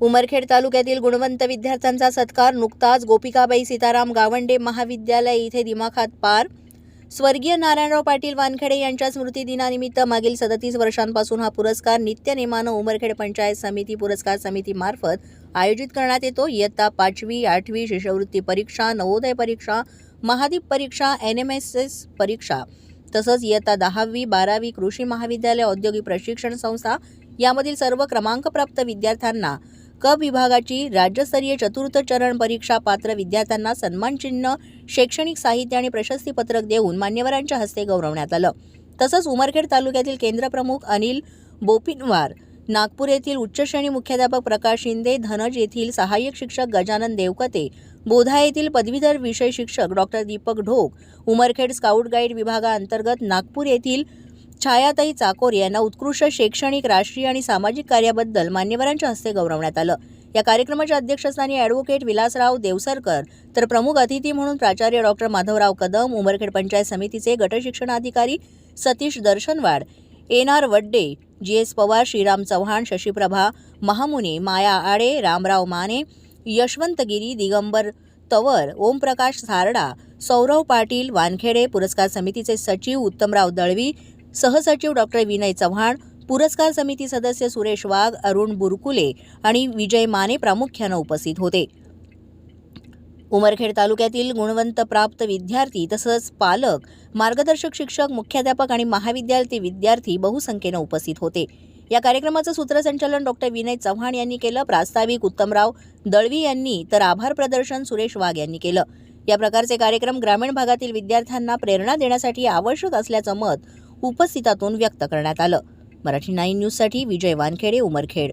उमरखेड तालुक्यातील गुणवंत विद्यार्थ्यांचा सत्कार नुकताच गोपिकाबाई सीताराम गावंडे महाविद्यालय इथे दिमाखात पार. स्वर्गीय नारायणराव पाटील वानखेडे यांच्या स्मृती दिनानिमित्त मागील सदतीस वर्षांपासून हा पुरस्कार नित्यनेमानं उमरखेड पंचायत समिती पुरस्कार समितीमार्फत आयोजित करण्यात येतो. इयत्ता पाचवी आठवी शिष्यवृत्ती परीक्षा नवोदय परीक्षा महादीप परीक्षा एन एम एस एस परीक्षा तसंच इयत्ता दहावी बारावी कृषी महाविद्यालय औद्योगिक प्रशिक्षण संस्था यामधील सर्व क्रमांकप्राप्त विद्यार्थ्यांना क विभागाची राज्यस्तरीय चतुर्थ चरण परीक्षा पात्र विद्यार्थ्यांना सन्मानचिन्ह शैक्षणिक साहित्य आणि प्रशस्तीपत्रक देऊन मान्यवरांच्या हस्ते गौरवण्यात आलं. तसंच उमरखेड तालुक्यातील केंद्रप्रमुख अनिल बोपिनवार नागपूर येथील उच्च श्रेणी मुख्याध्यापक प्रकाश शिंदे धनज येथील सहाय्यक शिक्षक गजानन देवकते बोधा येथील पदवीधर विषय शिक्षक doctor Deepak Dhok Umarkhed scout guide विभागाअंतर्गत नागपूर येथील छायाताई चाकोर यांना उत्कृष्ट शैक्षणिक राष्ट्रीय आणि सामाजिक कार्याबद्दल मान्यवरांच्या हस्ते गौरवण्यात आलं. या कार्यक्रमाच्या अध्यक्षस्थानी ॲडव्होकेट विलासराव देवसरकर तर प्रमुख अतिथी म्हणून प्राचार्य डॉक्टर माधवराव कदम उमरखेड पंचायत समितीचे गटशिक्षणाधिकारी Satish Darshanwad N R Wadde G S Pawar Shriram Chavan Shashiprabha Mahamune Maya Ade Ramrao Mane Yashwantgiri Digambar Tawar Omprakash Sarda Saurav Patil Wankhede पुरस्कार समितीचे सचिव उत्तमराव दळवी सहसचिव डॉक्टर विनय चव्हाण पुरस्कार समिती सदस्य सुरेश वाघ अरुण बुरकुले आणि विजय माने प्रामुख्यानं उपस्थित होते. उमरखेड तालुक्यातील गुणवंत प्राप्त विद्यार्थी तसंच पालक मार्गदर्शक शिक्षक मुख्याध्यापक आणि महाविद्यालयातील विद्यार्थी बहुसंख्येनं उपस्थित होते. या कार्यक्रमाचं सूत्रसंचालन डॉक्टर विनय चव्हाण यांनी केलं. प्रास्ताविक उत्तमराव दळवी यांनी तर आभार प्रदर्शन सुरेश वाघ यांनी केलं. या प्रकारचे कार्यक्रम ग्रामीण भागातील विद्यार्थ्यांना प्रेरणा देण्यासाठी आवश्यक असल्याचं मत उपस्थितातून व्यक्त करण्यात आलं. मराठी नाईन न्यूजसाठी विजय वानखेडे उमरखेड.